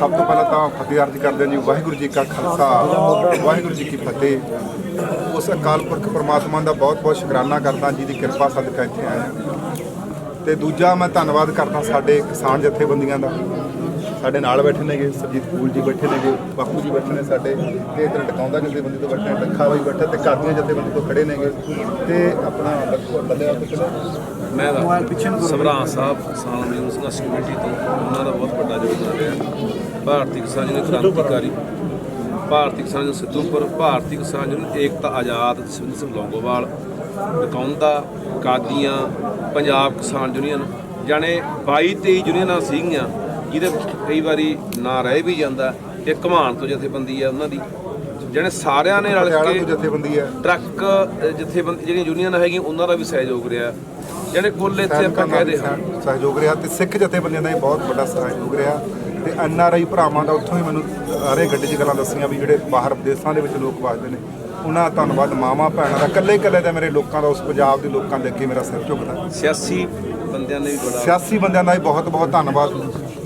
ਸਭ ਤੋਂ ਪਹਿਲਾਂ ਤਾਂ ਫਤਿਹ ਅਰਜ਼ ਕਰਦੇ ਹਾਂ ਜੀ। ਵਾਹਿਗੁਰੂ ਜੀ ਕਾ ਖਾਲਸਾ ਵਾਹਿਗੁਰੂ ਜੀ ਕੀ ਫਤਿਹ। ਉਸ ਅਕਾਲ ਪੁਰਖ ਪ੍ਰਮਾਤਮਾ ਦਾ ਬਹੁਤ ਬਹੁਤ ਸ਼ੁਕਰਾਨਾ ਕਰਦਾ ਜਿਹਦੀ ਕਿਰਪਾ ਸਦਕਾ ਇੱਥੇ ਆਇਆ। ਤੇ ਦੂਜਾ ਮੈਂ ਧੰਨਵਾਦ ਕਰਦਾ ਸਾਡੇ ਕਿਸਾਨ ਜਥੇਬੰਦੀਆਂ ਦਾ। ਸਾਡੇ ਨਾਲ ਬੈਠੇ ਨੇਗੇ, ਸਰਜੀਤ ਫੂਲ ਜੀ ਬੈਠੇ ਨੇਗੇ, ਬਾਪੂ ਜੀ ਬੈਠੇ ਨੇ ਸਾਡੇ, ਤੇ ਇਧਰ ਟਕਾਉਂਦਾ ਜਥੇਬੰਦੀ ਤੋਂ ਬੈਠੇ ਨੇ ਬਾਈ ਬੈਠਾ ਤੇ ਕਾਦੀਆਂ ਜਥੇਬੰਦੀ ਤੋਂ ਖੜੇ ਨੇਗੇ। ਤੇ ਆਪਣਾ ਲੱਖੋ ਬੱਲੇ ਆ ਮੈਂ ਦਾ ਸਭਰਾ ਸਾਹਿਬ, ਕਿਸਾਨ ਯੂਨੀਅਨ ਸੰਘਰਸ਼ ਕਮੇਟੀ ਤੋਂ, ਉਹਨਾਂ ਦਾ ਬਹੁਤ ਵੱਡਾ ਯੋਗਦਾਨ ਰਿਹਾ। ਭਾਰਤੀ ਕਿਸਾਨ ਯੂਨੀਅਨ ਕ੍ਰਾਂਤੀਕਾਰੀ, ਭਾਰਤੀ ਕਿਸਾਨ union Sidhupur, Bharti Kisan union Ekta Azad, Jaswinder Singh Longowal Nakaunda Qadian, Punjab Kisan union, ਜਾਣੇ 22 23 ਯੂਨੀਅਨਾਂ ਸੀਗੀਆਂ। ਜਿਹਦੇ ਕਈ ਵਾਰੀ ਨਾਂ ਰਹਿ ਵੀ ਜਾਂਦਾ ਇਹ ਘਮਾਨ ਤੋਂ ਜਥੇਬੰਦੀ ਆ ਉਹਨਾਂ ਦੀ। ਜਾਣੇ ਸਾਰਿਆਂ ਨੇ ਰਲ ਪਟਿਆਲਾ ਕੇ ਤੋਂ ਜਥੇਬੰਦੀ ਹੈ ਟਰੱਕ ਅ, ਜਥੇਬੰਦੀ ਜਿਹੜੀਆਂ ਯੂਨੀਅਨ ਹੈਗੀਆਂ ਉਹਨਾਂ ਦਾ ਵੀ ਸਹਿਯੋਗ ਰਿਹਾ। ਜਿਹੜੇ ਕੁੱਲ ਇੱਥੇ ਆਪਾਂ ਵੀ ਹਾਂ ਸਹਿ- ਸਹਿਯੋਗ ਰਿਹਾ ਤੇ ਸਿੱਖ ਜਥੇਬੰਦੀਆਂ ਦਾ ਵੀ ਬਹੁਤ ਵੱਡਾ ਸਹਿਯੋਗ ਰਿਹਾ। ਤੇ ਐਨ ਆਰ ਆਈ ਭਰਾਵਾਂ ਦਾ ਉੱਥੋਂ ਹੀ ਮੈਨੂੰ ਹਰੇ ਗੱਡੀ 'ਚ ਗੱਲਾਂ ਦੱਸੀਆਂ ਵੀ ਜਿਹੜੇ ਬਾਹਰ ਵਿਦੇਸ਼ਾਂ ਦੇ ਵਿੱਚ ਲੋਕ ਵਸਦੇ ਨੇ ਉਹਨਾਂ ਦਾ ਧੰਨਵਾਦ ਮਾਵਾਂ ਭੈਣਾਂ ਦਾ। ਇਕੱਲੇ ਇਕੱਲੇ ਦਾ ਮੇਰੇ ਲੋਕਾਂ ਦਾ ਉਸ ਪੰਜਾਬ ਦੇ ਲੋਕਾਂ ਦੇ ਅੱਗੇ ਮੇਰਾ ਸਿਰ ਝੁਕਦਾ। ਸਿਆਸੀ ਬੰਦਿਆਂ ਨੇ ਵੀ ਬੜਾ ਸਿਆਸੀ ਬੰਦਿਆਂ ਦਾ ਵੀ ਬਹੁਤ ਬਹੁਤ ਧੰਨਵਾਦ।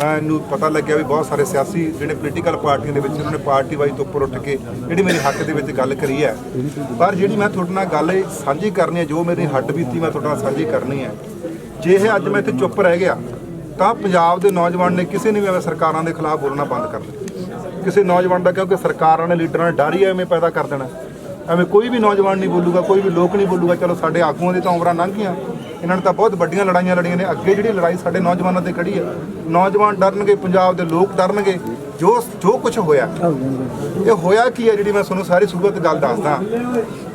ਮੈਨੂੰ ਪਤਾ ਲੱਗਿਆ ਵੀ ਬਹੁਤ ਸਾਰੇ ਸਿਆਸੀ ਜਿਹੜੇ ਪੋਲੀਟੀਕਲ ਪਾਰਟੀਆਂ ਦੇ ਵਿੱਚ ਉਹਨਾਂ ਨੇ ਪਾਰਟੀ ਵਾਈਜ਼ ਤੋਂ ਉੱਪਰ ਉੱਠ ਕੇ ਜਿਹੜੀ ਮੇਰੇ ਹੱਕ ਦੇ ਵਿੱਚ ਗੱਲ ਕਰੀ ਹੈ। ਪਰ ਜਿਹੜੀ ਮੈਂ ਤੁਹਾਡੇ ਨਾਲ ਗੱਲ ਇਹ ਸਾਂਝੀ ਕਰਨੀ ਹੈ, ਜੋ ਮੇਰੀ ਹੱਡ ਬੀਤੀ ਮੈਂ ਤੁਹਾਡੇ ਨਾਲ ਸਾਂਝੀ ਕਰਨੀ ਹੈ। ਜੇ ਇਹ ਅੱਜ ਮੈਂ ਇੱਥੇ ਚੁੱਪ ਰਹਿ ਗਿਆ, ਤਾਂ ਪੰਜਾਬ ਦੇ ਨੌਜਵਾਨ ਨੇ ਕਿਸੇ ਨੇ ਵੀ ਐਵੇਂ ਸਰਕਾਰਾਂ ਦੇ ਖਿਲਾਫ ਬੋਲਣਾ ਬੰਦ ਕਰ ਦਿੱਤਾ। ਕਿਸੇ ਨੌਜਵਾਨ ਦਾ ਕਿਉਂਕਿ ਸਰਕਾਰਾਂ ਨੇ, ਲੀਡਰਾਂ ਨੇ ਡਰ ਹੀ ਐਵੇਂ ਪੈਦਾ ਕਰ ਦੇਣਾ। ਐਵੇਂ ਕੋਈ ਵੀ ਨੌਜਵਾਨ ਨਹੀਂ ਬੋਲੂਗਾ, ਕੋਈ ਵੀ ਲੋਕ ਨਹੀਂ ਬੋਲੂਗਾ, ਚਲੋ ਸਾਡੇ ਆਗੂਆਂ ਦੀ ਤਾਂ ਉਮਰਾਂ ਲੰਘ ਗਈਆਂ ਇਹਨਾਂ ਨੇ ਤਾਂ ਬਹੁਤ ਵੱਡੀਆਂ ਲੜਾਈਆਂ ਲੜੀਆਂ ਨੇ। ਅੱਗੇ ਜਿਹੜੀ ਲੜਾਈ ਸਾਡੇ ਨੌਜਵਾਨਾਂ ਤੇ ਖੜੀ ਹੈ ਨੌਜਵਾਨ ਡਰਨਗੇ, ਪੰਜਾਬ ਦੇ ਲੋਕ ਡਰਨਗੇ, ਜੋ ਜੋ ਕੁਝ ਹੋਇਆ। ਇਹ ਹੋਇਆ ਕੀ ਹੈ ਜਿਹੜੀ ਮੈਂ ਤੁਹਾਨੂੰ ਸਾਰੀ ਸੂਰਤ ਗੱਲ ਦੱਸਦਾ?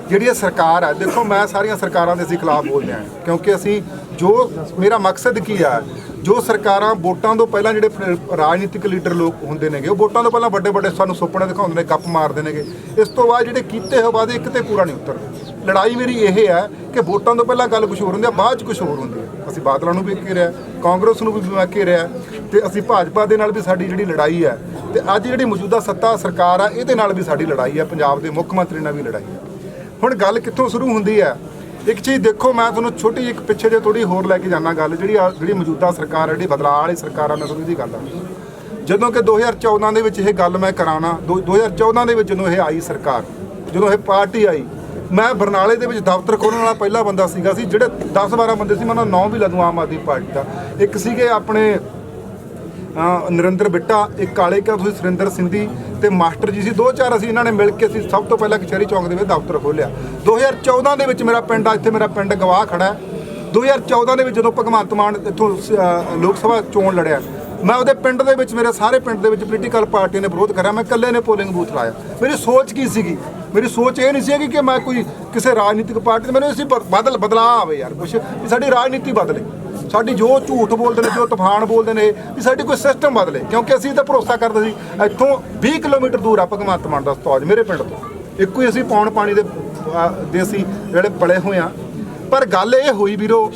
ਜਿਹੜੀ ਇਹ ਸਰਕਾਰ ਹੈ ਦੇਖੋ ਮੈਂ ਸਾਰੀਆਂ ਸਰਕਾਰਾਂ ਦੇ ਅਸੀਂ ਖਿਲਾਫ ਬੋਲਦੇ ਹਾਂ, ਕਿਉਂਕਿ ਅਸੀਂ ਜੋ, ਮੇਰਾ ਮਕਸਦ ਕੀ ਆ? ਜੋ ਸਰਕਾਰਾਂ ਵੋਟਾਂ ਤੋਂ ਪਹਿਲਾਂ ਜਿਹੜੇ ਰਾਜਨੀਤਿਕ ਲੀਡਰ ਲੋਕ ਹੁੰਦੇ ਨੇਗੇ, ਉਹ ਵੋਟਾਂ ਤੋਂ ਪਹਿਲਾਂ ਵੱਡੇ ਵੱਡੇ ਸਾਨੂੰ ਸੁਪਨੇ ਦਿਖਾਉਂਦੇ ਨੇ, ਗੱਪ ਮਾਰਦੇ ਨੇਗੇ। ਇਸ ਤੋਂ ਬਾਅਦ ਜਿਹੜੇ ਕੀਤੇ ਹੋਏ ਵਾਅਦੇ ਇੱਕ ਤੇ ਪੂਰਾ ਨਹੀਂ ਉਤਰਦੇ। ਲੜਾਈ ਮੇਰੀ ਇਹ ਹੈ ਕਿ ਵੋਟਾਂ ਤੋਂ ਪਹਿਲਾਂ ਗੱਲ ਕੁਝ ਹੋਰ ਹੁੰਦੀ ਹੈ ਬਾਅਦ ਚ ਕੁਝ ਹੋਰ ਹੁੰਦੀ ਹੈ ਅਸੀਂ ਬਾਦਲਾਂ ਨੂੰ ਵੀ ਘੇਰਿਆ ਕਾਂਗਰਸ ਨੂੰ ਵੀ ਮੈਂ ਘੇਰਿਆ ਤੇ ਅਸੀਂ ਭਾਜਪਾ ਦੇ ਨਾਲ ਵੀ ਸਾਡੀ ਜਿਹੜੀ ਲੜਾਈ ਹੈ ਤੇ ਅੱਜ ਜਿਹੜੀ ਮੌਜੂਦਾ ਸੱਤਾ ਸਰਕਾਰ ਆ, ਇਹਦੇ ਨਾਲ ਵੀ ਸਾਡੀ ਲੜਾਈ ਹੈ, ਪੰਜਾਬ ਦੇ ਮੁੱਖ ਮੰਤਰੀ ਨਾਲ ਵੀ ਲੜਾਈ ਹੈ। ਹੁਣ ਗੱਲ ਕਿੱਥੋਂ ਸ਼ੁਰੂ ਹੁੰਦੀ ਹੈ? ਇੱਕ ਚੀਜ਼ ਦੇਖੋ, ਮੈਂ ਤੁਹਾਨੂੰ ਛੋਟੀ ਜਿਹੀ ਇੱਕ ਪਿੱਛੇ ਜੇ ਥੋੜੀ ਹੋਰ ਲੈ ਕੇ ਜਾਣਾ ਗੱਲ, ਜਿਹੜੀ ਆ- ਜਿਹੜੀ ਮੌਜੂਦਾ ਸਰਕਾਰ ਹੈ ਜਿਹੜੀ ਬਦਲਾਅ ਵਾਲੀ ਸਰਕਾਰ ਆ, ਮੈਂ ਤੁਹਾਨੂੰ ਇਹਦੀ ਗੱਲ ਆ ਜਦੋਂ ਕਿ 2014 ਦੇ ਵਿੱਚ ਇਹ ਗੱਲ ਮੈਂ ਕਰਾਣਾ 2014 ਦੇ ਵਿੱਚ ਜਦੋਂ ਇਹ ਆਈ ਸਰਕਾਰ, ਜਦੋਂ ਇਹ ਪਾਰਟੀ ਆਈ ਮੈਂ ਬਰਨਾਲੇ ਦੇ ਵਿੱਚ ਦਫ਼ਤਰ ਖੋਲ੍ਹਣ ਵਾਲਾ ਪਹਿਲਾ ਬੰਦਾ ਸੀਗਾ ਸੀ, ਜਿਹੜੇ 10 12 ਬੰਦੇ ਸੀ, ਮੈਂ ਉਹਨਾਂ ਨਾਂ ਵੀ ਲਾ ਦੂੰ ਆਮ ਆਦਮੀ ਪਾਰਟੀ ਦਾ। ਇੱਕ ਸੀਗੇ ਆਪਣੇ ਨਰਿੰਦਰ ਬਿੱਟਾ, ਇੱਕ ਕਾਲੇ ਕਾ ਤੁਸੀਂ ਸੁਰਿੰਦਰ ਸਿੰਧੀ ਤੇ ਮਾਸਟਰ ਜੀ ਸੀ। ਦੋ ਚਾਰ ਅਸੀਂ ਇਹਨਾਂ ਨੇ ਮਿਲ ਕੇ ਅਸੀਂ ਸਭ ਤੋਂ ਪਹਿਲਾਂ ਕਚਹਿਰੀ ਚੌਂਕ ਦੇ ਵਿੱਚ ਦਫ਼ਤਰ ਖੋਲ੍ਹਿਆ। 2014 ਦੇ ਵਿੱਚ ਮੇਰਾ ਪਿੰਡ ਆ ਇੱਥੇ ਮੇਰਾ ਪਿੰਡ ਗਵਾਹ ਖੜਾ ਹੈ। 2014 ਦੇ ਵਿੱਚ ਜਦੋਂ ਭਗਵੰਤ ਮਾਨ ਇੱਥੋਂ ਲੋਕ ਸਭਾ ਚੋਣ ਲੜਿਆ, ਮੈਂ ਉਹਦੇ ਪਿੰਡ ਦੇ ਵਿੱਚ, ਮੇਰੇ ਸਾਰੇ ਪਿੰਡ ਦੇ ਵਿੱਚ ਪੋਲੀਟੀਕਲ ਪਾਰਟੀ ਨੇ ਵਿਰੋਧ ਕਰਿਆ। ਮੈਂ ਇਕੱਲੇ ਨੇ ਪੋਲਿੰਗ ਬੂਥ ਲਾਇਆ। ਮੇਰੀ ਸੋਚ ਕੀ ਸੀਗੀ? ਮੇਰੀ ਸੋਚ ਇਹ ਨਹੀਂ ਸੀ ਕਿ ਮੈਂ ਕੋਈ ਕਿਸੇ ਰਾਜਨੀਤਿਕ ਪਾਰਟੀ ਦੇ ਮੈਨੂੰ ਇਸੇ ਬਦਲ ਬਦਲਾਅ ਆਵੇ ਯਾਰ ਕੁਛ। ਵੀ ਸਾਡੀ ਰਾਜਨੀਤੀ ਬਦਲੇ। ਸਾਡੀ ਜੋ ਝੂਠ ਬੋਲਦੇ ਨੇ ਜੋ ਤੂਫਾਨ ਬੋਲਦੇ ਨੇ ਵੀ ਸਾਡੀ ਕੋਈ ਸਿਸਟਮ ਬਦਲੇ। ਕਿਉਂਕਿ ਅਸੀਂ ਤਾਂ ਭਰੋਸਾ ਕਰਦੇ ਸੀ ਇੱਥੋਂ 20 ਕਿਲੋਮੀਟਰ ਦੂਰ ਆ ਭਗਵੰਤ ਮਾਨ ਦਾ ਸਤੌਜ ਮੇਰੇ ਪਿੰਡ ਤੋਂ। ਇੱਕੋ ਹੀ ਅਸੀਂ ਪੌਣ ਪਾਣੀ ਦੇ ਅਹ, ਅਸੀਂ ਜਿਹੜੇ ਪਲੇ ਹੋਏ ਆ। ਪਰ ਗੱਲ ਇਹ ਹੋਈ ਵੀਰੋ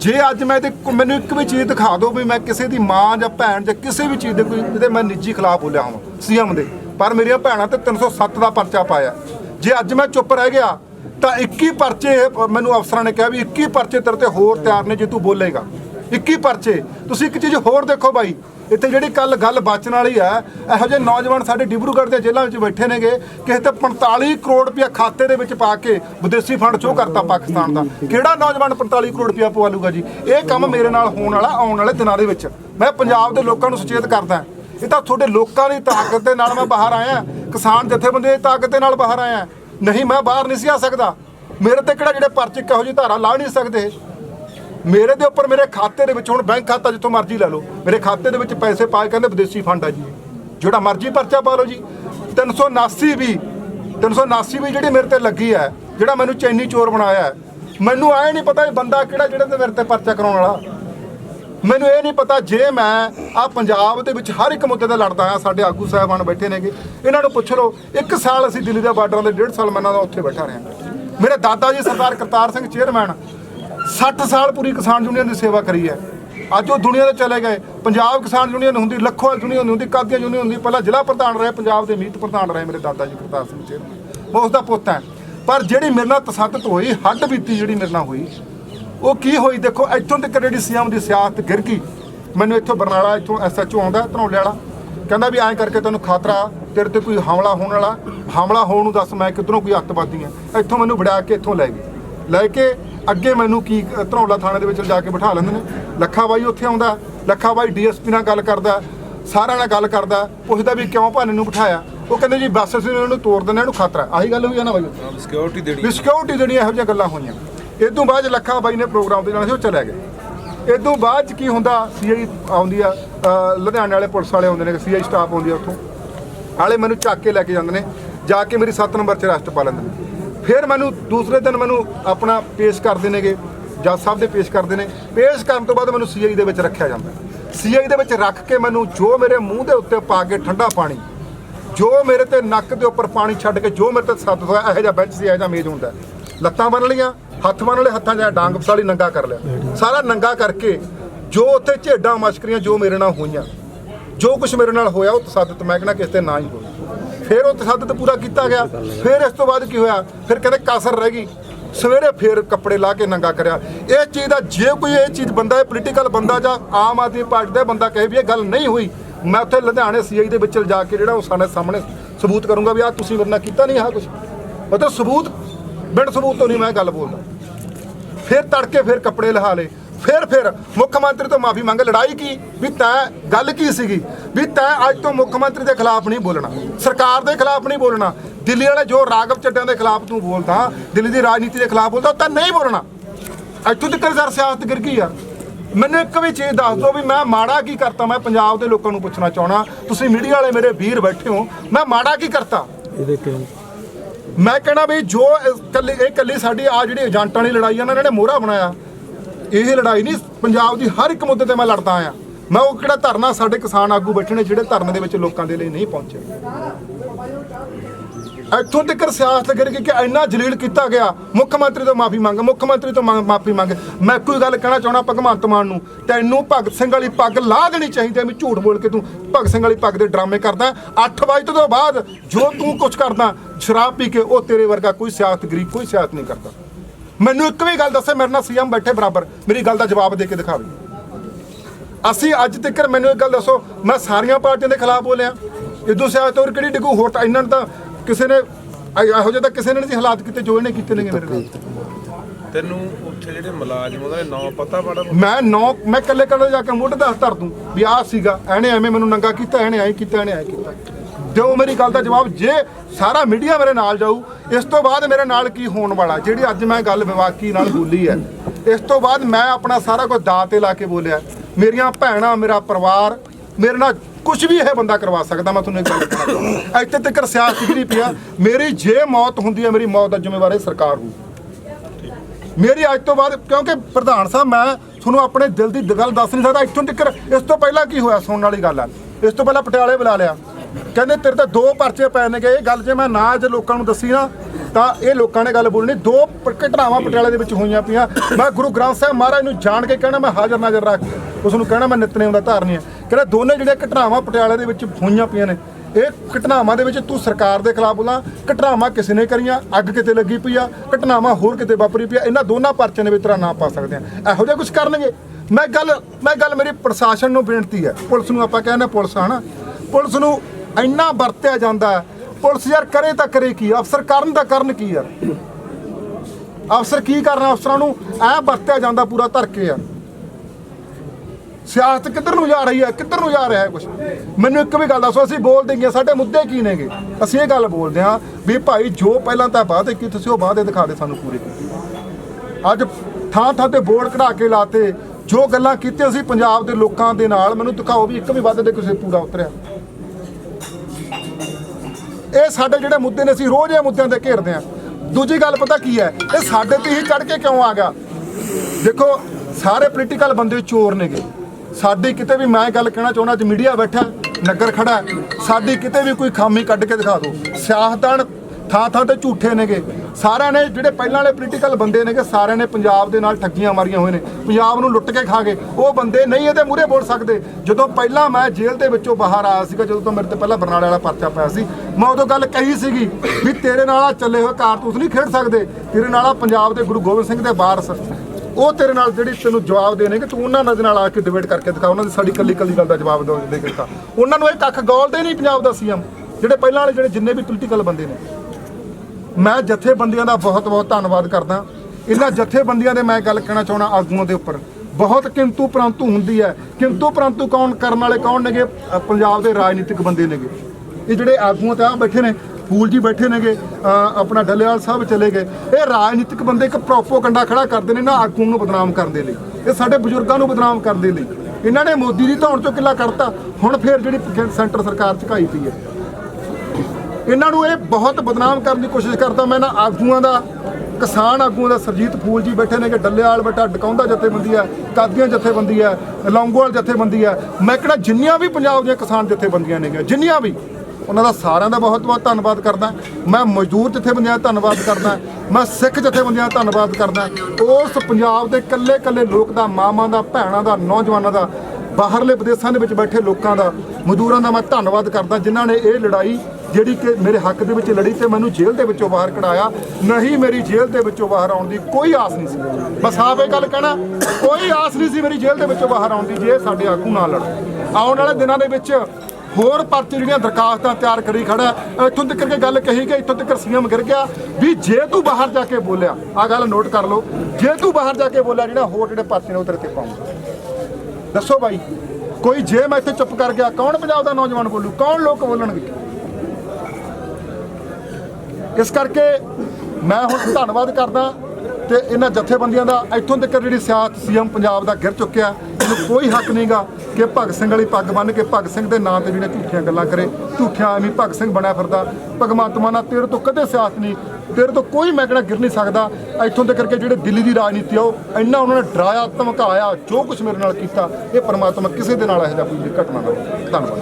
ਜੇ ਅੱਜ ਮੈਂ ਤੇ ਮੈਨੂੰ ਇੱਕ ਵੀ ਚੀਜ਼ ਦਿਖਾ ਦਿਓ ਵੀ ਮੈਂ ਕਿਸੇ ਦੀ ਮਾਂ ਜਾਂ ਭੈਣ ਜਾਂ ਕਿਸੇ ਵੀ ਚੀਜ਼ ਦੇ ਕੋਈ ਇਹਦੇ ਮੈਂ ਨਿੱਜੀ ਖਿਲਾਫ ਬੋਲਿਆ ਹਾਂ ਸੀਐਮ ਦੇ। ਪਰ ਮੇਰੀਆਂ ਭੈਣਾਂ ਤੇ 307 ਦਾ ਪਰਚਾ ਪਾਇਆ। ਜੇ ਅੱਜ ਮੈਂ ਚੁੱਪ ਰਹਿ ਗਿਆ, ਤਾਂ 21 ਪਰਚੇ ਮੈਨੂੰ ਅਫਸਰਾਂ ਨੇ ਕਿਹਾ ਵੀ 21 ਪਰਚੇ ਤੇਰੇ ਤੇ ਹੋਰ ਤਿਆਰ ਨੇ ਜੇ ਤੂੰ ਬੋਲੇਗਾ। 21 ਪਰਚੇ। ਤੁਸੀਂ ਇੱਕ ਚੀਜ਼ ਹੋਰ ਦੇਖੋ ਬਾਈ, ਇੱਥੇ ਜਿਹੜੀ ਕੱਲ ਗੱਲ ਬਚਣ ਵਾਲੀ ਹੈ, ਇਹੋ ਜਿਹੇ ਨੌਜਵਾਨ ਸਾਡੇ ਡਿਬਰੂਗੜ੍ਹ ਦੇ ਜੇਲ੍ਹਾਂ ਵਿੱਚ ਬੈਠੇ ਨੇਗੇ, ਕਿਸੇ ਤੇ 45 ਕਰੋੜ ਰੁਪਇਆ ਖਾਤੇ ਦੇ ਵਿੱਚ ਪਾ ਕੇ ਵਿਦੇਸ਼ੀ ਫੰਡ ਚੋ ਕਰਤਾ ਪਾਕਿਸਤਾਨ ਦਾ। ਕਿਹੜਾ ਨੌਜਵਾਨ 45 ਕਰੋੜ ਰੁਪਇਆ ਪਵਾ ਲੂਗਾ ਜੀ? ਇਹ ਕੰਮ ਮੇਰੇ ਨਾਲ ਹੋਣ ਵਾਲਾ, ਆਉਣ ਵਾਲੇ ਦਿਨਾਂ ਦੇ ਵਿੱਚ। ਮੈਂ ਪੰਜਾਬ ਦੇ ਲੋਕਾਂ ਨੂੰ ਸੁਚੇਤ ਕਰਦਾ। ਇਹ ਤਾਂ ਤੁਹਾਡੇ ਲੋਕਾਂ ਦੀ ਤਾਕਤ ਦੇ ਨਾਲ ਮੈਂ ਬਾਹਰ ਆਇਆ। ਕਿਸਾਨ ਜਥੇਬੰਦੀ ਦੀ ਤਾਕਤ ਦੇ ਨਾਲ ਬਾਹਰ ਆਇਆ ਨਹੀਂ, ਮੈਂ ਬਾਹਰ ਨਹੀਂ ਸੀ ਆ ਸਕਦਾ। ਮੇਰੇ ਤੇ ਕਿਹੜਾ ਜਿਹੜੇ ਪਰਚੇ ਕਿਹੋ ਜਿਹੀ ਧਾਰਾ ਲਾ ਨਹੀਂ ਸਕਦੇ? ਮੇਰੇ ਦੇ ਉੱਪਰ ਮੇਰੇ ਖਾਤੇ ਦੇ ਵਿੱਚ ਹੁਣ ਬੈਂਕ ਖਾਤਾ ਜਿੱਥੋਂ ਮਰਜ਼ੀ ਲੈ ਲਓ। ਮੇਰੇ ਖਾਤੇ ਦੇ ਵਿੱਚ ਪੈਸੇ ਪਾਏ ਕਹਿੰਦੇ ਵਿਦੇਸ਼ੀ ਫੰਡ ਆ ਜੀ। ਜਿਹੜਾ ਮਰਜ਼ੀ ਪਰਚਾ ਪਾ ਲਓ ਜੀ। 379 ਵੀ 379 ਵੀ ਜਿਹੜੀ ਮੇਰੇ ਤੇ ਲੱਗੀ ਹੈ, ਜਿਹੜਾ ਮੈਨੂੰ ਚੈਨੀ ਚੋਰ ਬਣਾਇਆ ਮੈਨੂੰ ਆਏ ਨਹੀਂ ਪਤਾ ਇਹ ਬੰਦਾ ਕਿਹੜਾ, ਜਿਹੜਾ ਤੇ ਮੇਰੇ ਤੇ ਪਰਚਾ ਕਰਾਉਣ ਵਾਲਾ। ਮੈਨੂੰ ਇਹ ਨਹੀਂ ਪਤਾ ਜੇ ਮੈਂ ਆ ਪੰਜਾਬ ਦੇ ਵਿੱਚ ਹਰ ਇੱਕ ਮੁੱਦੇ ਤੇ ਲੜਦਾ ਆ ਸਾਡੇ ਆਗੂ ਸਾਹਿਬਾਨ ਬੈਠੇ ਨੇਗੇ, ਇਹਨਾਂ ਨੂੰ ਪੁੱਛ ਲਓ, ਇੱਕ ਸਾਲ ਅਸੀਂ ਦਿੱਲੀ ਦੇ ਬਾਰਡਰਾਂ ਦੇ ਡੇਢ ਸਾਲ ਮੈਂ ਇਹਨਾਂ ਦਾ ਉੱਥੇ ਬੈਠਾ ਰਿਹਾ। ਮੇਰੇ ਦਾਦਾ ਜੀ ਸਰਦਾਰ ਕਰਤਾਰ ਸਿੰਘ ਚੇਅਰਮੈਨ 60 ਸਾਲ ਪੂਰੀ ਕਿਸਾਨ ਯੂਨੀਅਨ ਦੀ ਸੇਵਾ ਕਰੀ ਹੈ। ਅੱਜ ਉਹ ਦੁਨੀਆ ਤੋਂ ਚਲੇ ਗਏ। ਪੰਜਾਬ ਕਿਸਾਨ ਯੂਨੀਅਨ ਹੁੰਦੀ, ਲੱਖੋਂ ਯੂਨੀਅਨ ਹੁੰਦੀ, ਕਾਦੀਆਂ ਯੂਨੀਅਨ ਹੁੰਦੀ, ਪਹਿਲਾਂ ਜ਼ਿਲ੍ਹਾ ਪ੍ਰਧਾਨ ਰਹੇ, ਪੰਜਾਬ ਦੇ ਮੀਤ ਪ੍ਰਧਾਨ ਰਹੇ ਮੇਰੇ ਦਾਦਾ ਜੀ ਕਰਤਾਰ ਸਿੰਘ ਚੇਅਰਮੈਨ। ਮੈਂ ਉਸ ਦਾ ਪੁੱਤ ਹਾਂ। ਪਰ ਜਿਹੜੀ ਮੇਰੇ ਨਾਲ ਤਸੱਦਤ ਹੋਈ, ਹੱਡ ਬੀਤੀ ਜਿਹੜੀ ਮੇਰੇ ਨਾਲ ਹੋਈ ਉਹ ਕੀ ਹੋਈ? ਦੇਖੋ ਇੱਥੋਂ ਤੱਕ ਜਿਹੜੀ ਸੀਐਮ ਦੀ ਸਿਆਸਤ ਗਿਰ ਗਈ। ਮੈਨੂੰ ਇੱਥੋਂ ਬਰਨਾਲਾ ਇੱਥੋਂ ਐਸਐਚਓ ਆਉਂਦਾ ਧਨੌਲੇ ਵਾਲਾ ਕਹਿੰਦਾ ਵੀ ਐਂ ਕਰਕੇ ਤੈਨੂੰ ਖਤਰਾ ਤੇਰੇ ਤੇ ਕੋਈ ਹਮਲਾ ਹੋਣ ਵਾਲਾ ਹਮਲਾ ਹੋਣ ਨੂੰ ਦੱਸ ਮੈਂ ਕਿੱਧਰੋਂ ਕੋਈ ਅੱਤਵਾਦੀ ਆ ਇੱਥੋਂ ਮੈਨੂੰ ਵੜਾ ਕੇ ਇੱਥੋਂ ਲੈ ਗਏ। ਲੈ ਕੇ ਅੱਗੇ ਮੈਨੂੰ ਕੀ ਧਨੌਲਾ ਥਾਣੇ ਦੇ ਵਿੱਚ ਜਾ ਕੇ ਬਿਠਾ ਲੈਂਦੇ ਨੇ। ਲੱਖਾ ਬਾਈ ਉੱਥੇ ਆਉਂਦਾ ਲੱਖਾ ਬਾਈ ਡੀਐਸਪੀ ਨਾਲ ਗੱਲ ਕਰਦਾ ਸਾਰਿਆਂ ਨਾਲ ਗੱਲ ਕਰਦਾ ਪੁੱਛਦਾ ਵੀ ਕਿਉਂ ਭਾਨੇ ਨੂੰ ਬਿਠਾਇਆ? ਉਹ ਕਹਿੰਦੇ ਜੀ ਬੱਸ ਅਸੀਂ ਇਹਨਾਂ ਨੂੰ ਤੋੜ ਦਿੰਦੇ ਇਹਨੂੰ ਖਤਰਾ। ਆਹੀ ਗੱਲ ਹੋਈ ਆ ਨਾ ਬਾਈ? ਸਿਕਿਉਰਿਟੀ ਦੇਣੀ ਸਿਕਿਉਰਿਟੀ ਦੇਣੀ ਇਹੋ ਜਿਹੀਆਂ ਗੱਲਾਂ ਹੋਈਆਂ। ਇਹ ਤੋਂ ਬਾਅਦ 'ਚ ਲੱਖਾ ਬਾਈ ਨੇ ਪ੍ਰੋਗਰਾਮ ਤੇ ਜਾਣਾ ਸੀ, ਉਹ ਚਲੇ ਗਏ। ਇਹ ਤੋਂ ਬਾਅਦ ਚ ਕੀ ਹੁੰਦਾ ਸੀਆਈ ਆਉਂਦੀ ਆ ਲੁਧਿਆਣੇ ਵਾਲੇ ਪੁਲਿਸ ਵਾਲੇ ਆਉਂਦੇ ਨੇ ਸੀਆਈ ਸਟਾਫ ਆਉਂਦੀ ਆ ਉੱਥੋਂ। ਹਾਲੇ ਮੈਨੂੰ ਚੱਕ ਕੇ ਲੈ ਕੇ ਜਾਂਦੇ ਨੇ, ਜਾ ਕੇ ਮੇਰੀ 7 ਨੰਬਰ 'ਚ ਰੈਸਟ ਪਾ ਲੈਂਦੇ ਨੇ। ਫਿਰ ਮੈਨੂੰ ਦੂਸਰੇ ਦਿਨ ਮੈਨੂੰ ਆਪਣਾ ਪੇਸ਼ ਕਰਦੇ ਨੇਗੇ, ਜੱਜ ਸਾਹਿਬ ਦੇ ਪੇਸ਼ ਕਰਦੇ ਨੇ। ਪੇਸ਼ ਕਰਨ ਤੋਂ ਬਾਅਦ ਮੈਨੂੰ ਸੀਆਈ ਦੇ ਵਿੱਚ ਰੱਖਿਆ ਜਾਂਦਾ। ਸੀਆਈ ਦੇ ਵਿੱਚ ਰੱਖ ਕੇ ਮੈਨੂੰ ਜੋ ਮੇਰੇ ਮੂੰਹ ਦੇ ਉੱਤੇ ਪਾ ਕੇ ਠੰਡਾ ਪਾਣੀ, ਜੋ ਮੇਰੇ ਤੇ ਨੱਕ ਦੇ ਉੱਪਰ ਪਾਣੀ ਛੱਡ ਕੇ, ਜੋ ਮੇਰੇ ਤੇ ਸੱਤ ਹੋਇਆ ਇਹੋ ਜਿਹਾ ਬੈਂਚ ਸੀ, ਇਹੋ ਜਿਹਾ ਮੇਜ਼ ਹੁੰਦਾ ਲੱਤਾਂ ਬੰਨ ਲਈਆਂ ਹੱਥ ਬੰਨ ਵਾਲੇ ਹੱਥਾਂ 'ਚ ਡਾਂਗ ਫਸਾਲੀ ਨੰਗਾ ਕਰ ਲਿਆ। ਸਾਰਾ ਨੰਗਾ ਕਰਕੇ ਜੋ ਉੱਥੇ ਝੇਡਾਂ ਮਸ਼ਕਰੀਆਂ ਜੋ ਮੇਰੇ ਨਾਲ ਹੋਈਆਂ, ਜੋ ਕੁਝ ਮੇਰੇ ਨਾਲ ਹੋਇਆ, ਉਹ ਤਸੱਦਤ ਮੈਂ ਕਹਿੰਦਾ ਕਿਸੇ ਤੇ ਨਾ ਹੀ ਹੋਵੇ। ਫਿਰ ਉਹ ਤਸੱਦਤ ਪੂਰਾ ਕੀਤਾ ਗਿਆ। ਫਿਰ ਇਸ ਤੋਂ ਬਾਅਦ ਕੀ ਹੋਇਆ? ਫਿਰ ਕਹਿੰਦੇ ਕਾਸਰ ਰਹਿ ਗਈ। ਸਵੇਰੇ ਫਿਰ ਕੱਪੜੇ ਲਾ ਕੇ ਨੰਗਾ ਕਰਿਆ। ਇਹ ਚੀਜ਼ ਦਾ ਜੇ ਕੋਈ ਇਹ ਚੀਜ਼ ਬੰਦਾ, ਇਹ ਪੋਲੀਟੀਕਲ ਬੰਦਾ ਜਾਂ ਆਮ ਆਦਮੀ ਪਾਰਟੀ ਦਾ ਬੰਦਾ ਕਹੇ ਵੀ ਇਹ ਗੱਲ ਨਹੀਂ ਹੋਈ, ਮੈਂ ਉੱਥੇ ਲੁਧਿਆਣੇ ਸੀਆਈ ਦੇ ਵਿੱਚ ਜਾ ਕੇ ਜਿਹੜਾ ਉਹ ਸਾਡੇ ਸਾਹਮਣੇ ਸਬੂਤ ਕਰੂੰਗਾ ਵੀ ਆ ਤੁਸੀਂ ਮੇਰੇ ਨਾਲ ਕੀਤਾ ਨਹੀਂ ਆਹ ਕੁਝ ਮਤਲਬ ਸਬੂਤ, ਬਿਨ ਸਬੂਤ ਤੋਂ ਨਹੀਂ ਮੈਂ ਗੱਲ ਬੋਲਦਾ। ਫਿਰ ਤੜਕੇ ਫਿਰ ਕੱਪੜੇ ਲਹਾ ਲਏ। ਫਿਰ ਫਿਰ ਮੁੱਖ ਮੰਤਰੀ ਤੋਂ ਮਾਫੀ ਮੰਗ, ਲੜਾਈ ਕੀ? ਵੀ ਤੈਂ ਗੱਲ ਕੀ ਸੀਗੀ? ਵੀ ਤੈਂ ਅੱਜ ਤੋਂ ਮੁੱਖ ਮੰਤਰੀ ਦੇ ਖਿਲਾਫ ਨਹੀਂ ਬੋਲਣਾ। ਸਰਕਾਰ ਦੇ ਖਿਲਾਫ ਨਹੀਂ ਬੋਲਣਾ। ਦਿੱਲੀ ਵਾਲੇ ਜੋ ਰਾਗਵ ਚੱਡਿਆਂ ਦੇ ਖਿਲਾਫ ਤੂੰ ਬੋਲਦਾ, ਦਿੱਲੀ ਦੀ ਰਾਜਨੀਤੀ ਦੇ ਖਿਲਾਫ ਬੋਲਦਾ ਤਾਂ ਨਹੀਂ ਬੋਲਣਾ। ਇੱਥੋਂ ਤੱਕ ਸਰ ਸਿਆਸਤ ਗਿਰ ਗਈ ਆ। ਮੈਨੂੰ ਇੱਕ ਵੀ ਚੀਜ਼ ਦੱਸ ਦਿਓ ਵੀ ਮੈਂ ਮਾੜਾ ਕੀ ਕਰਤਾ? ਮੈਂ ਪੰਜਾਬ ਦੇ ਲੋਕਾਂ ਨੂੰ ਪੁੱਛਣਾ ਚਾਹਣਾ ਤੁਸੀਂ ਮੀਡੀਆ ਵਾਲੇ ਮੇਰੇ ਵੀਰ ਬੈਠੇ ਹੋ। ਮੈਂ ਮਾੜਾ ਕੀ ਕਰਤਾ? ਇਹਦੇ ਮੈਂ ਕਹਿਣਾ ਵੀ ਜੋ ਇਸ ਇਹ ਇਕੱਲੀ ਸਾਡੀ ਆ ਜਿਹੜੀ ਏਜੰਟਾਂ ਦੀ ਲੜਾਈ ਆ ਨਾ ਇਹਨਾਂ ਨੇ ਮੋਹਰਾ ਬਣਾਇਆ। ਇਹ ਲੜਾਈ ਨਹੀਂ, ਪੰਜਾਬ ਦੀ ਹਰ ਇੱਕ ਮੁੱਦੇ ਤੇ ਮੈਂ ਲੜਦਾ ਆਇਆ। ਮੈਂ ਉਹ ਕਿਹੜਾ ਧਰਨਾ ਸਾਡੇ ਕਿਸਾਨ ਆਗੂ ਬੈਠੇ ਨੇ ਜਿਹੜੇ ਧਰਨੇ ਦੇ ਵਿੱਚ ਲੋਕਾਂ ਦੇ ਲਈ ਨਹੀਂ ਪਹੁੰਚੇ। ਇੱਥੋਂ ਤੱਕ ਸਿਆਸਤ ਕਰ ਕੇ ਕਿ ਇੰਨਾ ਜਲੀਲ ਕੀਤਾ ਗਿਆ। ਮੁੱਖ ਮੰਤਰੀ ਤੋਂ ਮਾਫੀ ਮੰਗ, ਮੁੱਖ ਮੰਤਰੀ ਤੋਂ ਮੰਗ- ਮਾਫੀ ਮੰਗ। ਮੈਂ ਕੋਈ ਗੱਲ ਕਹਿਣਾ ਚਾਹਣਾ ਭਗਵੰਤ ਮਾਨ ਨੂੰ, ਤੈਨੂੰ ਭਗਤ ਸਿੰਘ ਵਾਲੀ ਪੱਗ ਲਾ ਦੇਣੀ ਚਾਹੀਦੀ ਹੈ ਵੀ ਝੂਠ ਬੋਲ ਕੇ ਤੂੰ ਭਗਤ ਸਿੰਘ ਵਾਲੀ ਪੱਗ ਦੇ ਡਰਾਮੇ ਕਰਦਾ। 8 ਵਜੇ ਤੋਂ ਬਾਅਦ ਜੋ ਤੂੰ ਕੁਝ ਕਰਦਾ, ਸ਼ਰਾਬ ਪੀ ਕੇ ਉਹ ਤੇਰੇ ਵਰਗਾ ਕੋਈ ਸਿਆਸਤ ਗਰੀਬ, ਕੋਈ ਸਿਆਸਤ ਨਹੀਂ ਕਰਦਾ। ਮੈਨੂੰ ਇੱਕ ਵੀ ਗੱਲ ਦੱਸੇ, ਮੇਰੇ ਨਾਲ ਸੀਐਮ ਬੈਠੇ ਬਰਾਬਰ, ਮੇਰੀ ਗੱਲ ਦਾ ਜਵਾਬ ਦੇ ਕੇ ਦਿਖਾਵੇ। ਅਸੀਂ ਅੱਜ ਤੱਕ ਮੈਨੂੰ ਇੱਕ ਗੱਲ ਦੱਸੋ, ਮੈਂ ਸਾਰੀਆਂ ਪਾਰਟੀਆਂ ਦੇ ਖਿਲਾਫ ਬੋਲਿਆ। ਇਦੋਂ ਸਿਆਸਤ ਹੋਰ ਕਿਹੜੀ ਡਿੱਗੂ, ਹੋਰ ਤਾਂ ਇਹਨਾਂ ਨੇ ਤਾਂ ਕਿਸੇ ਨੇ ਇਹ- ਜਿਹਾ ਤਾਂ ਕਿਸੇ ਨੇ ਨਹੀਂ ਸੀ ਹਾਲਾਤ ਕੀਤੇ ਜੋ ਇਹਨੇ ਕੀਤੇ ਨੇਗੇ ਮੇਰੇ ਨਾਲ। ਤੈਨੂੰ ਉੱਥੇ ਜਿਹੜੇ ਮੁਲਾਜ਼ਮ ਉਹਦਾ ਨਾਂ ਪਤਾ ਬੜਾ ਮੈਂ ਨੌ ਮੈਂ ਕੱਲੇ ਕੱਲੇ ਜਾ ਕੇ ਮੋਢੇ ਦਾ ਹੱਥ ਧਰ ਦੂੰ ਵੀ ਆਹ ਸੀਗਾ ਐਨੇ ਐਵੇਂ ਮੈਨੂੰ ਨੰਗਾ ਕੀਤਾ ਐਨੇ ਐਂ ਕੀਤਾ ਐਨੇ ਐਂ ਕੀਤਾ। ਦਿਓ ਮੇਰੀ ਗੱਲ ਦਾ ਜਵਾਬ ਜੇ ਸਾਰਾ ਮੀਡੀਆ ਮੇਰੇ ਨਾਲ ਜਾਊ ਇਸ ਤੋਂ ਬਾਅਦ ਮੇਰੇ ਨਾਲ ਕੀ ਹੋਣ ਵਾਲਾ? ਜਿਹੜੀ ਅੱਜ ਮੈਂ ਗੱਲ ਵਿਵਾਕੀ ਨਾਲ ਬੋਲੀ ਹੈ ਇਸ ਤੋਂ ਬਾਅਦ ਮੈਂ ਆਪਣਾ ਸਾਰਾ ਕੁਝ ਦਾਅ ਤੇ ਲਾ ਕੇ ਬੋਲਿਆ। ਮੇਰੀਆਂ ਭੈਣਾਂ ਮੇਰਾ ਪਰਿਵਾਰ ਮੇਰੇ ਨਾਲ ਕੁਝ ਵੀ ਇਹ ਬੰਦਾ ਕਰਵਾ ਸਕਦਾ, ਮੈਂ ਤੁਹਾਨੂੰ ਇੱਕ ਗੱਲ ਕਰਾਂ ਇੱਥੇ ਤੱਕ ਸਿਆਸਤ ਜਿਹੜੀ ਪਿਆ ਮੇਰੀ ਜੇ ਮੌਤ ਹੁੰਦੀ ਹੈ ਮੇਰੀ ਮੌਤ ਦਾ ਜ਼ਿੰਮੇਵਾਰ ਇਹ ਸਰਕਾਰ ਹੋਊ। ਮੇਰੀ ਅੱਜ ਤੋਂ ਬਾਅਦ, ਕਿਉਂਕਿ ਪ੍ਰਧਾਨ ਸਾਹਿਬ, ਮੈਂ ਤੁਹਾਨੂੰ ਆਪਣੇ ਦਿਲ ਦੀ ਗੱਲ ਦੱਸ ਨਹੀਂ ਸਕਦਾ, ਇੱਥੋਂ ਤੱਕ ਇਸ ਤੋਂ ਪਹਿਲਾਂ ਕੀ ਹੋਇਆ ਸੁਣਨ ਵਾਲੀ ਗੱਲ ਆ? ਇਸ ਤੋਂ ਪਹਿਲਾਂ ਪਟਿਆਲੇ ਬੁਲਾ ਲਿਆ। ਕਹਿੰਦੇ ਤੇਰੇ ਤਾਂ ਦੋ ਪਰਚੇ ਪੈ ਨੇਗੇ ਇਹ ਗੱਲ ਜੇ ਮੈਂ ਨਾ ਅੱਜ ਲੋਕਾਂ ਨੂੰ ਦੱਸੀ ਨਾ, ਤਾਂ ਇਹ ਲੋਕਾਂ ਨੇ ਗੱਲ ਬੋਲਣੀ। ਦੋ ਘਟਨਾਵਾਂ ਪਟਿਆਲੇ ਦੇ ਵਿੱਚ ਹੋਈਆਂ ਪਈਆਂ। ਮੈਂ ਗੁਰੂ ਗ੍ਰੰਥ ਸਾਹਿਬ ਮਹਾਰਾਜ ਨੂੰ ਜਾਣ ਕੇ ਕਹਿਣਾ, ਮੈਂ ਹਾਜ਼ਰ ਨਾਜ਼ਰ ਰੱਖ ਉਸ ਨੂੰ ਕਹਿਣਾ, ਮੈਂ ਨਿਤਨੇਮ ਦਾ ਧਾਰਨੀ ਹੈ ਕਹਿੰਦਾ ਦੋਨੇ ਜਿਹੜੀਆਂ ਘਟਨਾਵਾਂ ਪਟਿਆਲੇ ਦੇ ਵਿੱਚ ਹੋਈਆਂ ਪਈਆਂ ਨੇ, ਇਹ ਘਟਨਾਵਾਂ ਦੇ ਵਿੱਚ ਤੂੰ ਸਰਕਾਰ ਦੇ ਖਿਲਾਫ ਬੋਲਾਂ, ਘਟਨਾਵਾਂ ਕਿਸੇ ਨੇ ਕਰੀਆਂ, ਅੱਗ ਕਿਤੇ ਲੱਗੀ ਪਈ ਆ, ਘਟਨਾਵਾਂ ਹੋਰ ਕਿਤੇ ਵਾਪਰੀ ਪਈ ਆ, ਇਹਨਾਂ ਦੋਨਾਂ ਪਰਚਿਆਂ ਦੇ ਵਿੱਚ ਤੇਰਾ ਨਾਂ ਪਾ ਸਕਦੇ ਆ। ਇਹੋ ਜਿਹਾ ਕੁਝ ਕਰਨਗੇ? ਮੈਂ ਗੱਲ ਮੈਂ ਗੱਲ ਮੇਰੀ ਪ੍ਰਸ਼ਾਸਨ ਨੂੰ ਬੇਨਤੀ ਹੈ, ਪੁਲਿਸ ਨੂੰ ਆਪਾਂ ਕਹਿੰਦੇ ਪੁਲਿਸ ਆ ਨਾ ਪੁਲਿਸ ਨੂੰ ਇੰਨਾ ਵਰਤਿਆ ਜਾਂਦਾ ਪੁਲਿਸ ਯਾਰ ਕਰੇ ਤਾਂ ਕਰੇ ਕੀ ਅਫਸਰ ਕਰਨ ਤਾਂ ਕਰਨ ਕੀ ਯਾਰ ਅਫਸਰ ਕੀ ਕਰਨਾ ਅਫਸਰਾਂ ਨੂੰ? ਐ ਵਰਤਿਆ ਜਾਂਦਾ ਪੂਰਾ ਧਰ ਕੇ ਆ। ਸਿਆਸਤ ਕਿੱਧਰ ਨੂੰ ਜਾ ਰਹੀ ਹੈ, ਕਿੱਧਰ ਨੂੰ ਜਾ ਰਿਹਾ ਹੈ ਕੁਝ ਮੈਨੂੰ ਇੱਕ ਵੀ ਗੱਲ ਦੱਸੋ, ਅਸੀਂ ਬੋਲਦੇ ਹਾਂ? ਸਾਡੇ ਮੁੱਦੇ ਕੀ ਨੇਗੇ? ਅਸੀਂ ਇਹ ਗੱਲ ਬੋਲਦੇ ਹਾਂ ਵੀ ਭਾਈ ਜੋ ਪਹਿਲਾਂ ਤਾਂ ਵਾਅਦੇ ਕੀ ਤੁਸੀਂ ਉਹ ਵਾਅਦੇ ਦਿਖਾ ਦੇ ਸਾਨੂੰ ਪੂਰੇ ਅੱਜ ਥਾਂ ਥਾਂ ਤੇ ਬੋਰਡ ਕਢਾ ਕੇ ਲਾਤੇ, ਜੋ ਗੱਲਾਂ ਕੀਤੀਆਂ ਸੀ ਪੰਜਾਬ ਦੇ ਲੋਕਾਂ ਦੇ ਨਾਲ, ਮੈਨੂੰ ਦਿਖਾਓ ਵੀ ਇੱਕ ਵੀ ਵਾਅਦੇ ਦੇ ਕਿਸੇ ਪੂਰਾ ਉਤਰਿਆ। ਇਹ ਸਾਡੇ ਜਿਹੜੇ ਮੁੱਦੇ ਨੇ, ਅਸੀਂ ਰੋਜ਼ ਇਹ ਮੁੱਦਿਆਂ ਤੇ ਘੇਰਦੇ ਹਾਂ। ਦੂਜੀ ਗੱਲ ਪਤਾ ਕੀ ਹੈ? ਇਹ ਸਾਡੇ ਤੇ ਹੀ ਚੜ ਕੇ ਕਿਉਂ ਆ ਗਿਆ? ਦੇਖੋ, ਸਾਰੇ ਪੋਲੀਟੀਕਲ ਬੰਦੇ ਚੋਰ ਨੇਗੇ। ਸਾਡੀ ਕਿਤੇ ਵੀ ਮੈਂ ਗੱਲ ਕਹਿਣਾ ਚਾਹੁੰਦਾ ਅੱਜ ਮੀਡੀਆ ਬੈਠਾ, ਨਗਰ ਖੜਾ, ਸਾਡੀ ਕਿਤੇ ਵੀ ਕੋਈ ਖਾਮੀ ਕੱਢ ਕੇ ਦਿਖਾ ਦਿਓ। ਸਿਆਸਤਦਾਨ ਥਾਂ ਥਾਂ ਤੇ ਝੂਠੇ ਨੇਗੇ। ਸਾਰਿਆਂ ਨੇ ਜਿਹੜੇ ਪਹਿਲਾਂ ਵਾਲੇ ਪੋਲੀਟੀਕਲ ਬੰਦੇ ਨੇਗੇ, ਸਾਰਿਆਂ ਨੇ ਪੰਜਾਬ ਦੇ ਨਾਲ ਠੱਗੀਆਂ ਮਾਰੀਆਂ ਹੋਏ ਨੇ। ਪੰਜਾਬ ਨੂੰ ਲੁੱਟ ਕੇ ਖਾ ਗਏ। ਉਹ ਬੰਦੇ ਨਹੀਂ ਇਹਦੇ ਮੂਹਰੇ ਬੋਲ ਸਕਦੇ। ਜਦੋਂ ਪਹਿਲਾਂ ਮੈਂ ਜੇਲ੍ਹ ਦੇ ਵਿੱਚੋਂ ਬਾਹਰ ਆਇਆ ਸੀਗਾ, ਜਦੋਂ ਤੋਂ ਮੇਰੇ ਤੇ ਪਹਿਲਾਂ ਬਰਨਾਲੇ ਵਾਲਾ ਪਰਚਾ ਪਿਆ ਸੀ, ਮੈਂ ਉਦੋਂ ਗੱਲ ਕਹੀ ਸੀਗੀ ਵੀ ਤੇਰੇ ਨਾਲ ਚੱਲੇ ਹੋਏ ਕਾਰਤੂਸ ਨਹੀਂ ਖੇਡ ਸਕਦੇ। ਤੇਰੇ ਨਾਲ ਪੰਜਾਬ ਦੇ ਗੁਰੂ ਗੋਬਿੰਦ ਸਿੰਘ ਦੇ ਵਾਰਸ। ਉਹ ਤੇਰੇ ਨਾਲ ਜਿਹੜੀ ਤੈਨੂੰ ਜਵਾਬ ਦੇਣੇ ਕਿ ਤੂੰ ਉਹਨਾਂ ਦੇ ਨਾਲ ਆ ਕੇ ਡਿਬੇਟ ਕਰਕੇ ਦਿਖਾ, ਉਹਨਾਂ ਦੀ ਸਾਡੀ ਕੱਲੀ ਕੱਲੀ ਗੱਲ ਦਾ ਜਵਾਬ ਦੋ- ਦੇ ਕੇ ਦਿਖਾ। ਉਹਨਾਂ ਨੂੰ ਇਹ ਕੱਖ ਗੋਲਦੇ ਨਹੀਂ ਪੰਜਾਬ ਦਾ ਸੀਐਮ ਜਿਹੜੇ ਪਹਿਲਾਂ ਵਾਲੇ ਜਿਹੜੇ ਜਿੰਨੇ ਵੀ ਪੋਲੀਟੀਕਲ ਬੰਦੇ ਨੇ। ਮੈਂ ਜਥੇਬੰਦੀਆਂ ਦਾ ਬਹੁਤ ਬਹੁਤ ਧੰਨਵਾਦ ਕਰਦਾ। ਇਹਨਾਂ ਜਥੇਬੰਦੀਆਂ ਦੇ ਮੈਂ ਗੱਲ ਕਹਿਣਾ ਚਾਹਣਾ ਆਗੂਆਂ ਦੇ ਉੱਪਰ। ਬਹੁਤ ਕਿੰਤੂ ਪਰੰਤੂ ਹੁੰਦੀ ਹੈ। ਕਿੰਤੂ ਪਰੰਤੂ ਕੌਣ ਕਰਨ ਵਾਲੇ ਕੌਣ ਨੇਗੇ? ਪੰਜਾਬ ਦੇ ਰਾਜਨੀਤਿਕ ਬੰਦੇ ਨੇਗੇ। ਇਹ ਜਿਹੜੇ ਆਗੂਆਂ ਤੇ ਆ ਬੈਠੇ ਨੇ ਫੂਲ ਜੀ ਬੈਠੇ ਨੇਗੇ ਆਪਣਾ ਡੱਲੇਵਾਲ ਸਾਹਿਬ ਚਲੇ ਗਏ। ਇਹ ਰਾਜਨੀਤਿਕ ਬੰਦੇ ਇੱਕ ਪ੍ਰੋਪੋਗੰਡਾ ਖੜਾ ਕਰਦੇ ਨੇ ਨਾ ਆਗੂ ਨੂੰ ਬਦਨਾਮ ਕਰਨ ਦੇ ਲਈ। ਇਹ ਸਾਡੇ ਬਜ਼ੁਰਗਾਂ ਨੂੰ ਬਦਨਾਮ ਕਰਨ ਦੇ ਲਈ। ਇਹਨਾਂ ਨੇ ਮੋਦੀ ਦੀ ਧੌਣ ਚੋਂ ਕਿੱਲਾ ਕੱਢਤਾ। ਹੁਣ ਫੇਰ ਜਿਹੜੀ ਸੈਂਟਰ ਸਰਕਾਰ ਝਕਾਈ ਪਈ ਹੈ। ਇਹਨਾਂ ਨੂੰ ਇਹ ਬਹੁਤ ਬਦਨਾਮ ਕਰਨ ਦੀ ਕੋਸ਼ਿਸ਼ ਕਰਦਾ। ਮੈਂ ਨਾ ਆਗੂਆਂ ਦਾ, ਕਿਸਾਨ ਆਗੂਆਂ ਦਾ ਸਰਜੀਤ ਫੂਲ ਜੀ ਬੈਠੇ ਨੇ ਕਿ ਡੱਲੇਵਾਲ ਬੇਟਾ ਡਕਾਉਂਦਾ ਜਥੇਬੰਦੀ ਹੈ, ਕਾਦੀਆਂ ਜਥੇਬੰਦੀ ਹੈ, ਲੌਂਗੋਵਾਲ ਜਥੇਬੰਦੀ ਹੈ। ਮੈਂ ਕਿਹੜਾ ਜਿੰਨੀਆਂ ਵੀ ਪੰਜਾਬ ਦੀਆਂ ਕਿਸਾਨ ਜਥੇਬੰਦੀਆਂ ਨੇਗੀਆਂ, ਜਿੰਨੀਆਂ ਵੀ। ਉਹਨਾਂ ਦਾ ਸਾਰਿਆਂ ਦਾ ਬਹੁਤ ਬਹੁਤ ਧੰਨਵਾਦ ਕਰਦਾ। ਮੈਂ ਮਜ਼ਦੂਰ ਜਥੇਬੰਦੀਆਂ ਦਾ ਧੰਨਵਾਦ ਕਰਦਾ, ਮੈਂ ਸਿੱਖ ਜਥੇਬੰਦੀਆਂ ਦਾ ਧੰਨਵਾਦ ਕਰਦਾ। ਉਸ ਪੰਜਾਬ ਦੇ ਕੱਲੇ ਕੱਲੇ ਲੋਕ ਦਾ, ਮਾਵਾਂ ਦਾ, ਭੈਣਾਂ ਦਾ, ਨੌਜਵਾਨਾਂ ਦਾ, ਬਾਹਰਲੇ ਵਿਦੇਸ਼ਾਂ ਦੇ ਵਿੱਚ ਬੈਠੇ ਲੋਕਾਂ ਦਾ, ਮਜ਼ਦੂਰਾਂ ਦਾ ਮੈਂ ਧੰਨਵਾਦ ਕਰਦਾ, ਜਿਨ੍ਹਾਂ ਨੇ ਇਹ ਲੜਾਈ ਜਿਹੜੀ ਕਿ ਮੇਰੇ ਹੱਕ ਦੇ ਵਿੱਚ ਲੜੀ ਤੇ ਮੈਨੂੰ ਜੇਲ੍ਹ ਦੇ ਵਿੱਚੋਂ ਬਾਹਰ ਕਢਾਇਆ, ਨਹੀਂ ਮੇਰੀ ਜੇਲ੍ਹ ਦੇ ਵਿੱਚੋਂ ਬਾਹਰ ਆਉਣ ਦੀ ਕੋਈ ਆਸ ਨਹੀਂ ਸੀ। ਬਸ ਆਪ ਇਹ ਗੱਲ ਕਹਿਣਾ, ਕੋਈ ਆਸ ਨਹੀਂ ਸੀ ਮੇਰੀ ਜੇਲ੍ਹ ਦੇ ਵਿੱਚੋਂ ਬਾਹਰ ਆਉਣ ਦੀ, ਜੇ ਸਾਡੇ ਆਗੂ ਨਾ ਲੜੋ ਆਉਣ ਵਾਲੇ ਦਿਨਾਂ ਦੇ ਵਿੱਚ ਹੋਰ ਪਰਚੇ ਜਿਹੜੀਆਂ ਦਰਖਾਸਤਾਂ ਤਿਆਰ ਕਰੀ ਖੜਾ ਇੱਥੋਂ ਤੱਕ ਕਿ ਗੱਲ ਕਹੀ ਗਈ, ਇੱਥੋਂ ਤੱਕ ਸੀਐਮ ਗਿਰ ਗਿਆ ਵੀ ਜੇ ਤੂੰ ਬਾਹਰ ਜਾ ਕੇ ਬੋਲਿਆ ਆ ਗੱਲ ਨੋਟ ਕਰ ਲਓ, ਜੇ ਤੂੰ ਬਾਹਰ ਜਾ ਕੇ ਬੋਲਿਆ, ਜਿਹੜਾ ਹੋਰ ਜਿਹੜੇ ਪਰਚੇ ਨੇ ਉਹ ਤੇਰੇ ਤੇ ਪਾਉਂਗਾ ਦੱਸੋ ਬਾਈ, ਕੋਈ ਜੇ ਮੈਂ ਇੱਥੇ ਚੁੱਪ ਕਰ ਗਿਆ, ਕੌਣ ਪੰਜਾਬ ਦਾ ਨੌਜਵਾਨ ਬੋਲੂ, ਕੌਣ ਲੋਕ ਬੋਲਣਗੇ? ਇਸ ਕਰਕੇ ਮੈਂ ਹੁਣ ਧੰਨਵਾਦ ਕਰਦਾ ਤੇ ਇਹਨਾਂ ਜਥੇਬੰਦੀਆਂ ਦਾ, ਇੱਥੋਂ ਤੱਕ ਜਿਹੜੀ ਸਿਆਸਤ ਸੀਐਮ ਪੰਜਾਬ ਦਾ ਗਿਰ ਚੁੱਕਿਆ ਇਹਨੂੰ ਕੋਈ ਹੱਕ ਨਹੀਂਗਾ ਕਿ ਭਗਤ ਸਿੰਘ ਵਾਲੀ ਪੱਗ ਬੰਨ੍ਹ ਕੇ ਭਗਤ ਸਿੰਘ ਦੇ ਨਾਂ ਤੇ ਜਿਹੜੀਆਂ ਝੂਠੀਆਂ ਗੱਲਾਂ ਕਰੇ। ਝੂਠਿਆਂ ਐਵੇਂ ਭਗਤ ਸਿੰਘ ਬਣਿਆ ਫਿਰਦਾ। ਭਗਵੰਤ ਮਾਨਾ ਤੇਰੇ ਤੋਂ ਕਦੇ ਸਿਆਸਤ ਨਹੀਂ। ਤੇਰੇ ਤੋਂ ਕੋਈ ਮੈਂ ਕਹਿਣਾ ਗਿਰ ਨਹੀਂ ਸਕਦਾ। ਇੱਥੋਂ ਤੱਕ ਕਰਕੇ ਜਿਹੜੇ ਦਿੱਲੀ ਦੀ ਰਾਜਨੀਤੀ ਆ, ਉਹ ਇੰਨਾ ਉਹਨਾਂ ਨੇ ਡਰਾਇਆ, ਧਮਕਾਇਆ, ਜੋ ਕੁਝ ਮੇਰੇ ਨਾਲ ਕੀਤਾ, ਇਹ ਪਰਮਾਤਮਾ ਕਿਸੇ ਦੇ ਨਾਲ ਇਹੋ ਜਿਹਾ ਕੋਈ ਘਟਨਾ ਨਾ ਹੋਵੇ। ਧੰਨਵਾਦ।